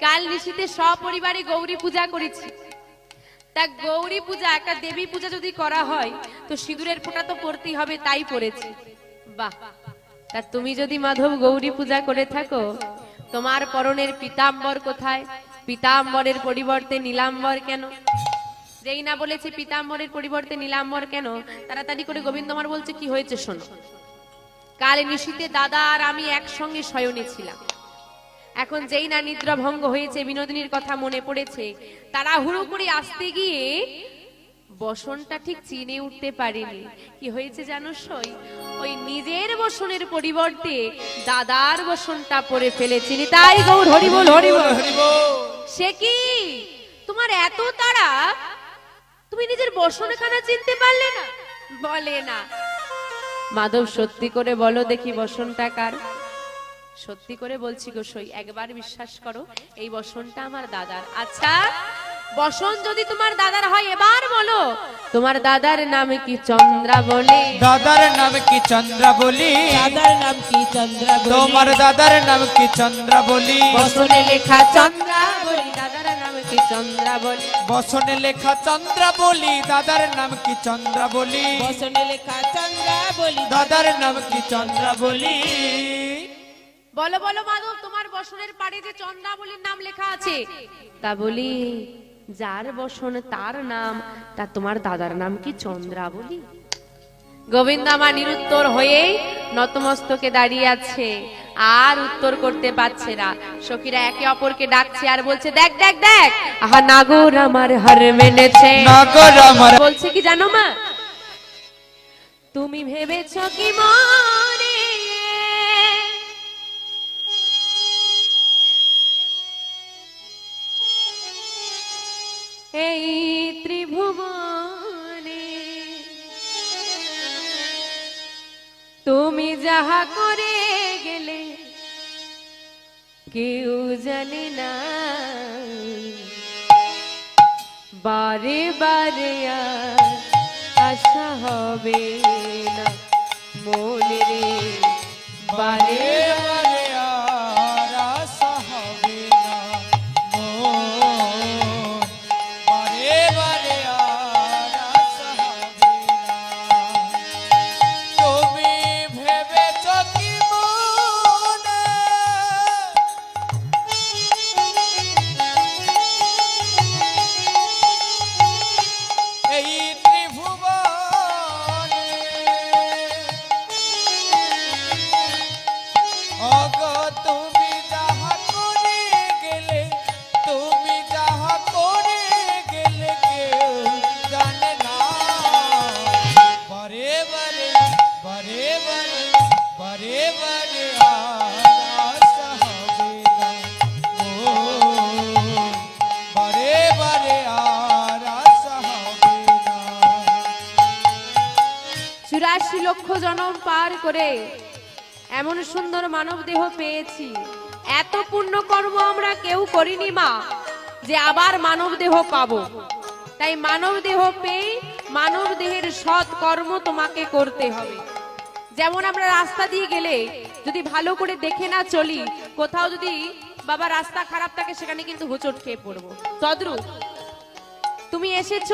কাল নিশীতে সপরিবারে গৌরী পূজা করেছি। তা গৌরী পূজা, একটা দেবী পূজা যদি করা হয়, তো সিঁদুরের ফোঁটা তো পড়তেই হবে, তাই পড়েছি। বাহ! তা তুমি যদি মাধব গৌরী পূজা করে থাকো, তোমার পরনের পিতাম্বর কোথায়? পিতাম্বরের পরিবর্তে নীলাম্বর কেন? যেই না বলেছে পিতাম্বরের পরিবর্তে নীলাম্বর কেন, তাড়াতাড়ি করে গোবিন্দমার বলছে, কি হয়েছে শোনো। কাল নিশীতে দাদা আর আমি একসঙ্গে শয়নে ছিলাম। এখন যেই না নিদ্রা ভঙ্গ হয়েছে বিনোদিনীর কথা মনে পড়েছে তারা হুড়ো করে আসতে গিয়ে বসনটা ঠিক চিনে উঠতে পারেনি। কি হয়েছে জানো সই? ওই নিজের বসনের পরিবর্তে দাদার বসনটা পরে ফেলেছিনি তাই গৌর হরিবল হরিবল সে কি? তোমার এত তারা তুমি নিজের বসনখানা চিনতে পারলে না? বলে না। মাধব সত্যি করে বলো দেখি বসনটা কার? সত্যি করে বলছি গো সই একবার বিশ্বাস করো এই বসনটা আমার দাদার। আচ্ছা বসন যদি তোমার দাদার হয় এবার বলো তোমার দাদার নাম কি চন্দ্রা বলে? দাদার নাম কি চন্দ্রা বলি? দাদার নাম কি চন্দ্রা বলি? তোমার দাদার নাম কি চন্দ্রা বলি? বসনে লেখা চন্দ্রা বলি দাদার নাম কি চন্দ্রা বলে? বসনে লেখা চন্দ্রা বলি দাদার নাম কি চন্দ্রা বলি? বসনে লেখা চন্দ্রা বলি দাদার নাম কি চন্দ্রা বলি? বলো বলো মাধব তোমার বসনের পাড়ে যে চন্দ্রাবলীর নাম লেখা আছে? তা বলি যার বসন তার নাম তা তোমার দাদার নাম কি চন্দ্রাবলী? গোবিন্দামা নিরুত্তর হয়ে নতমস্তকে দাঁড়িয়ে আছে আর উত্তর করতে পারছে না। সখীরা একে অপরকে ডাকছে আর বলছে দেখ দেখ দেখ আহা নাগর আমার হার মেনেছে। নগর আমার বলছে কি জানো মা? তুমি ভেবেছ কি মনে এই ত্রিভুবনে। তুমি যাহা করে গেলে, কেউ জানে না। বারে বারে আশা হবে না মনে রে বারে চুরাশি লক্ষ জনম পার করে এমন সুন্দর মানব দেহ পেয়েছি। এত পুণ্য কর্ম আমরা কেউ করিনি মা, যে আবার মানব দেহ পাবো। তাই মানব দেহ পেয়ে মানব দেহের সৎ কর্ম তোমাকে করতে হবে। যেমন আমরা রাস্তা দিয়ে গেলে যদি ভালো করে দেখে না চলি, কোথাও যদি বাবা রাস্তা খারাপ থাকে, সেখানে কিন্তু হোঁচট খেয়ে পড়ব। তদ্রুপ, তুমি এসেছ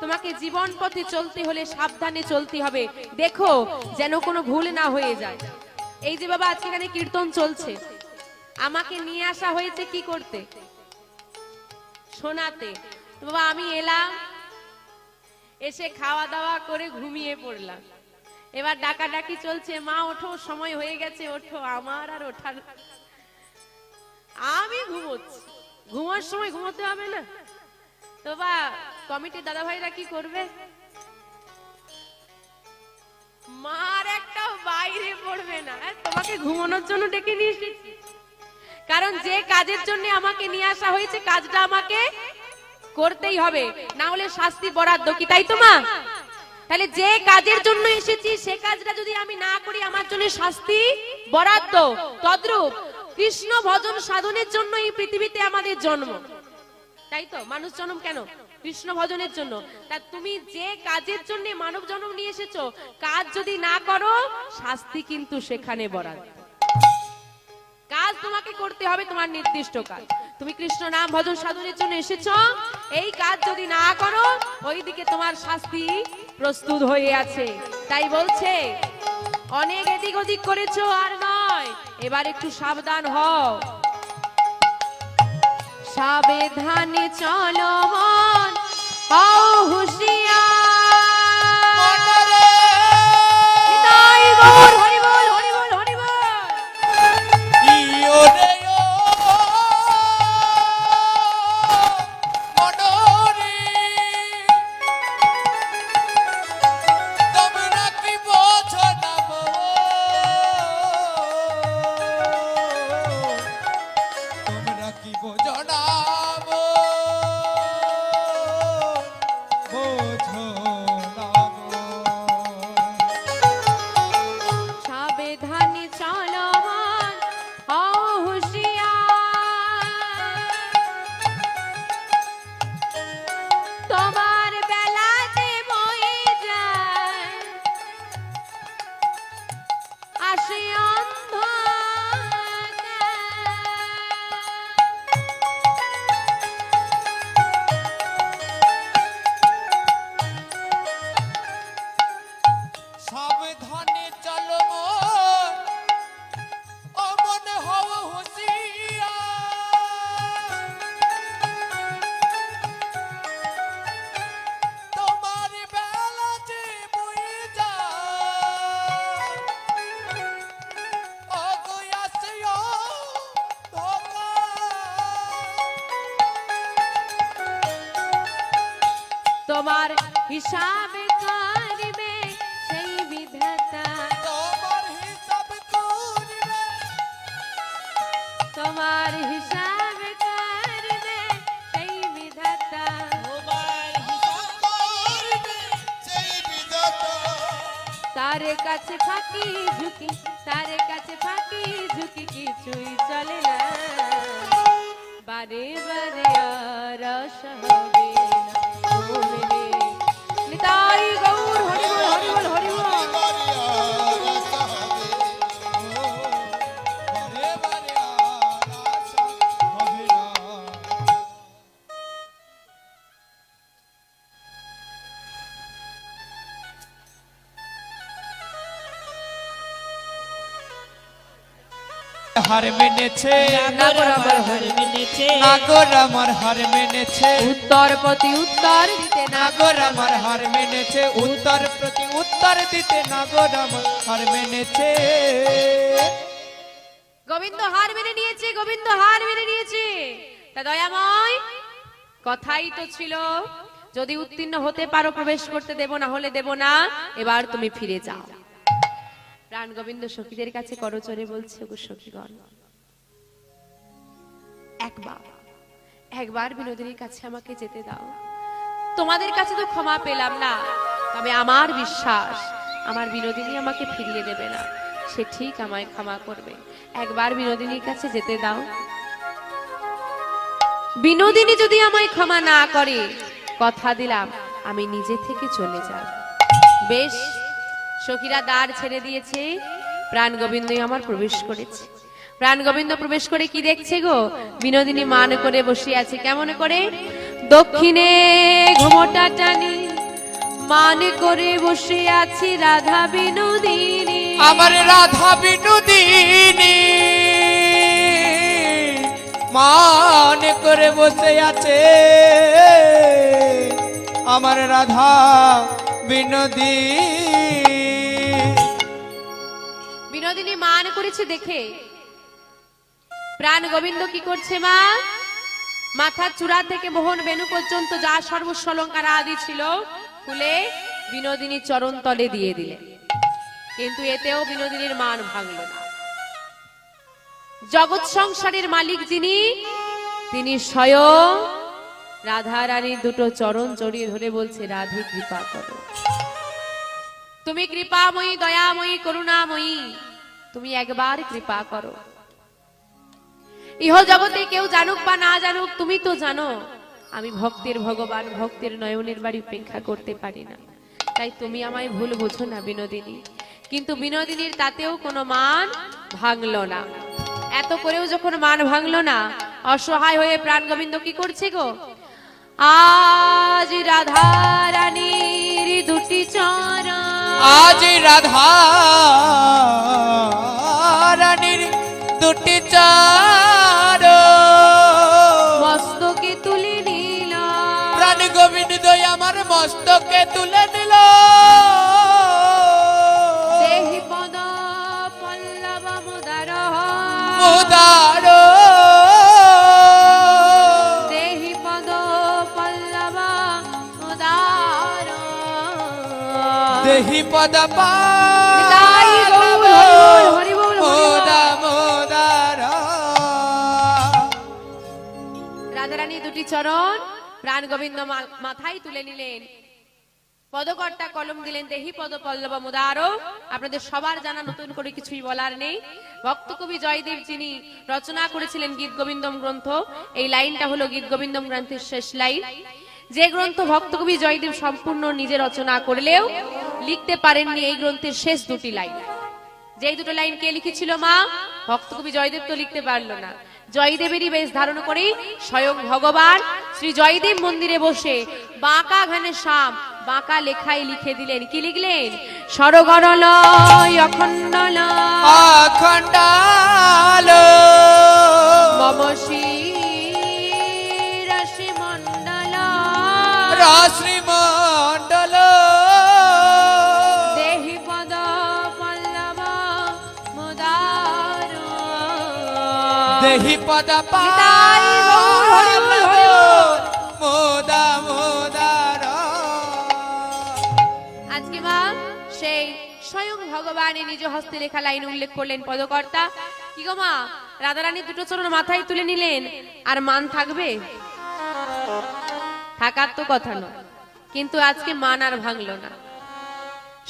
তোমাকে জীবন পথে চলতে হলে সাবধানে চলতে হবে। দেখো যেন কোনো ভুল না হয়ে যায়। এই যে বাবা, আজকে এখানে কীর্তন চলছে। আমাকে নিয়ে আসা হয়েছে কি করতে? শোনাতে। বাবা, আমি এলাম, এসে খাওয়া দাওয়া করে ঘুমিয়ে পড়লাম। এবার ডাকাডাকি চলছে। মা, ওঠো, সময় হয়ে গেছে, ওঠো। আমার আর ওঠার আমি ঘুমোচ্ছি। ঘুমার সময় ঘুমোতে হবে না। তো বা কমিটির দাদা ভাইরা কি করবে? মার একটা বাইরে পড়বে না। তোমাকে ঘুমানোর জন্য ডেকে নিয়ে এসেছি। কারণ যে কাজের জন্য আমাকে নিয়ে আসা হয়েছে, কাজটা আমাকে করতেই হবে। না হলে শাস্তি, বরাদ্দ কি, তাই তো মা? তাহলে যে কাজের জন্য এসেছি, সে কাজটা যদি আমি না করি, আমার জন্য শাস্তি, বরাদ্দ, তদ্রূপ, কৃষ্ণ ভজন সাধনের জন্য এই পৃথিবীতে আমাদের জন্ম। তাই তো? মানুষ জন্ম কেন? কৃষ্ণ ভজনের জন্য। তা তুমি যে কাজের জন্য মানব জন্ম নিয়ে এসেছ, কাজ যদি না করো, শাস্তি কিন্তু সেখানে বরাদ্দ। কাজ তোমাকে করতে হবে তোমার নির্দিষ্ট কাজ। তুমি কৃষ্ণ নাম ভজন সাধনের জন্য এসেছ, এই কাজ যদি না করো, ওইদিকে তোমার শাস্তি প্রস্তুত হয়ে আছে। তাই বলছে, অনেক এদিক ওদিক করেছ আর নয়, এবার একটু সাবধান হও। সাবধানে চলো মন হও আসে অন্ধকার হিসাব করবে সেই বিধাতা। তোমার হিসাব করবে। তোমার হিসাব তার কাছে ফাঁকি ঝুঁকি তার কাছে ফাঁকি ঝুঁকি কিছুই চলে না। বারে বারে হার মেনেছে নাগর আমার হার মেনেছে নাগর আমার হার মেনেছে উত্তর প্রতি উত্তর দিতে নাগর আমার হার মেনেছে উত্তর প্রতি উত্তর দিতে নাগর আমার হার মেনেছে গোবিন্দ হার মেনে নিয়েছে গোবিন্দ হার মেনে নিয়েছে। তা দয়াময় কথাই তো ছিল। যদি উত্তীর্ণ হতে পারো প্রবেশ করতে দেব না হলে দেব না। এবার তুমি ফিরে যাও। প্রাণ গোবিন্দ সখীদের কাছে করচরে বলছে, গো সখীগণ, একবার একবার বিনোদিনীর কাছে আমাকে যেতে দাও। তোমাদের কাছে তো ক্ষমা পেলাম না, তবে আমার বিশ্বাস, আমার বিনোদিনী আমাকে ফিরিয়ে দেবে না। সে ঠিক আমায় ক্ষমা করবে। একবার বিনোদিনীর কাছে যেতে দাও। বিনোদিনী যদি আমায় ক্ষমা না করে, কথা দিলাম, আমি নিজে থেকে চলে যাব। বেশ সখীরা দ্বার ছেড়ে দিয়েছে। প্রাণ গোবিন্দই আমার প্রবেশ করেছে। প্রাণ গোবিন্দ প্রবেশ করে কি দেখছে গো? বিনোদিনী মান করে বসে আছে। কেমন করে? দক্ষিণে ঘুমোটা টানি। মান করে বসে আছি রাধা বিনোদিনী। আমার রাধা বিনোদিনী। মান করে বসে আছে। আমার রাধা বিনোদিনী। বিনোদিনী মান করেছে দেখে। প্রাণ গোবিন্দ কি করছে মা? মাথার চূড়া থেকে মোহন বেনু পর্যন্ত যা সর্বস্ব অলঙ্কার আদি ছিল, খুলে বিনোদিনী চরণ তলে দিয়ে দিলেন কিন্তু এতেও বিনোদিনীর মান ভাঙল না। জগৎ সংসারের মালিক যিনি, তিনি স্বয়ং রাধা রানীর দুটো চরণ জড়িয়ে ধরে বলছে, রাধে কৃপা করো। তুমি কৃপাময়ী, দয়াময়ী, করুণাময়ী তুমি একবার কৃপা করো। ইহ জগতে কেউ জানুক বা না জানুক, তুমি তো জানো, আমি ভক্তের ভগবান, ভক্তের নয়নের বাড়ি উপেক্ষা করতে পারি না। তাই তুমি আমায় ভুল বোঝো না, বিনোদিনী। কিন্তু বিনোদিনীর তাতেও কোনো মান ভাঙলো না। এত করেও যখন মান ভাঙলো না, অসহায় হয়ে প্রাণ গোবিন্দ কি করছে গো? আজ রাধা রানীর দুটি চরণ আজ রাধা রানীর দুটি চার। মস্তকে তুলে নিল প্রাণ গোবিন্দ আমার মস্তকে তুলে নিল দেহি পদ পল্লব মুদার পদ রাধারানী দুটি চরণ প্রাণ গোবিন্দ মাথায় তুলে নিলেন। পদকর্তা কলম দিলেন দেহি পদ পল্লব মুদারো। আপনাদের সবার জানা নতুন করে কিছুই বলার নেই। ভক্ত কবি জয়দেব যিনি রচনা করেছিলেন গীত গোবিন্দম গ্রন্থ এই লাইনটা হলো গীত গোবিন্দম গ্রন্থের শেষ লাইন। যে গ্রন্থ ভক্ত কবি জয়দেব সম্পূর্ণ নিজে রচনা করলেও লিখতে পারেননি এই গ্রন্থের শেষ দুটি লাইন। যেই দুটো লাইন কে লিখেছিল মা? ভক্ত কবি জয়দেব তো লিখতে পারল না। জয়দেবেরই বেশ ধারণ করে স্বয়ং ভগবান শ্রী জয়দেব মন্দিরে বসে বাঁকা ঘানে শাম বাঁকা লেখায় লিখে দিলেন। কি লিখলেন? সরগরলয় অখণ্ডল অখণ্ডাল মম রাশ্রী মণ্ডল দেহি পদ পল্লব মুদার দেহি পদ। মোদা মোদার আজকে মা সেই স্বয়ং ভগবানের নিজ হস্তে লেখা লাইন উল্লেখ করলেন পদকর্তা। কি গো মা রাধারানী দুটো চরণ মাথায় তুলে নিলেন আর মান থাকবে? থাকার তো কথা নয়। কিন্তু আজকে মান আর ভাঙলো না।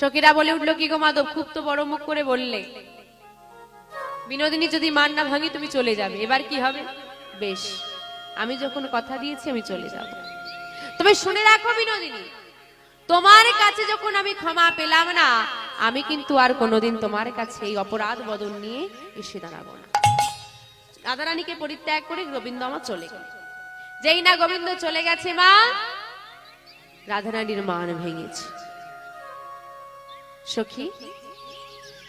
সখীরা বলে উঠল, কি গো মাধব, খুব তো বড় মুখ করে বললে। বিনোদিনী যদি মান না ভাঙি, তুমি চলে যাবে। এবার কি হবে? বেশ, আমি যখন কথা দিয়েছি, আমি চলে যাব। তবে শুনে রাখো বিনোদিনী, তোমার কাছে যখন আমি ক্ষমা পেলাম না, আমি কিন্তু আর কোনোদিন তোমার কাছে এই অপরাধ বদল নিয়ে এসে দাঁড়াবো না। রাধারানীকে পরিত্যাগ করে গোবিন্দ আমার চলে গেল। যেই না গোবিন্দ চলে গেছে, মা রাধারানীর মান ভেঙেছে। সখী,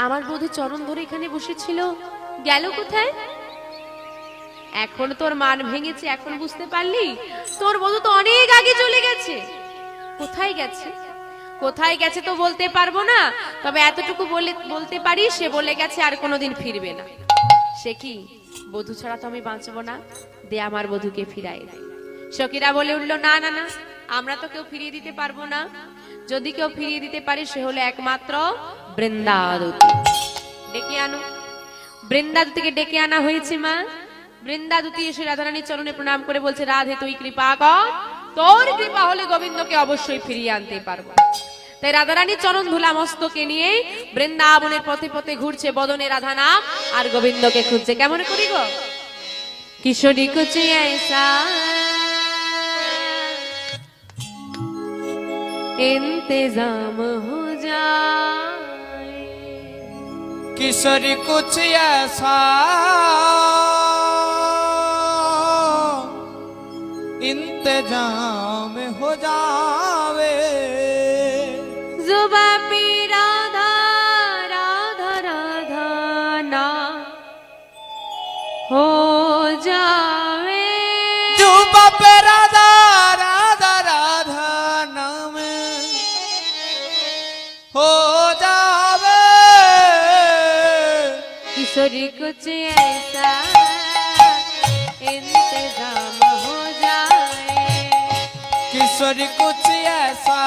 আমার বোধে চরণ ধরে এখানে বসেছিল। গেল কোথায়? এখন তোর মান ভেঙেছে, এখন বুঝতে পারলি? তোর বধু তো অনেক আগে চলে গেছে। কোথায় গেছে? কোথায় গেছে তো বলতে পারব না, তবে এতটুকু বলে, বলতে পারি, সে বলে গেছে আর কোনোদিন ফিরবে না। সে কি? বধূ ছাড়া তো আমি বাঁচবো না, দে আমার বধুকে ফিরাই দে। সখীরা বলে উঠল, না না না, আমরা তো কেউ ফিরিয়ে দিতে পারব না। যদি কেউ ফিরিয়ে দিতে পারে, সে হলো একমাত্র বৃন্দাদতী। ডেকে আনো। বৃন্দাদুতিকে ডেকে আনা হয়েছে, মা। বৃন্দাদুতি এসে রাধারানীর চরণে প্রণাম করে বলছে, রাধে, তুই কৃপা কর। তোর কৃপা হলে গোবিন্দকে অবশ্যই ফিরিয়ে আনতে পারব। তাই রাধারানীর চরণ ধুলা মস্তকে নিয়ে বৃন্দাবনের পথে পথে ঘুরছে বদনে রাধা নাম আর গোবিন্দকে খুঁজছে। কেমন করি গো? কিশোরী কুচি ऐसा इंतजाम हो जाए किशोरी कुछ ऐसा इंतजाम कुछ ऐसा इंतज़ाम हो जाए। किशोरी कुछ ऐसा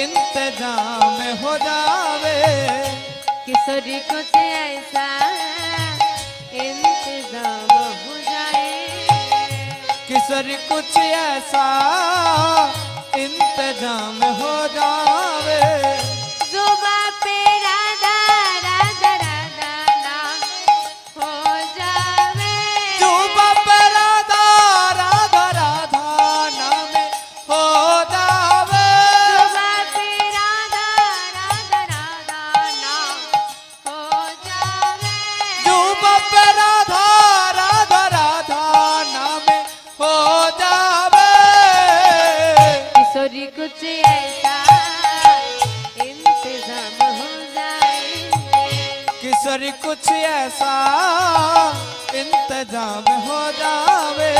इंतज़ाम हो जावे। किशोरी कुछ ऐसा इंतज़ाम हो जाए। किशोरी कुछ ऐसा इंतज़ाम हो जावे। ऐसा इंतज़ाम हो जावे।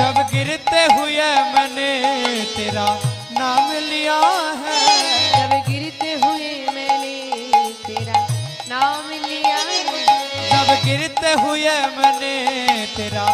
जब गिरते हुए मैंने तेरा नाम लिया है। जब गिरते हुए मैंने तेरा नाम लिया है। जब गिरते हुए मैंने तेरा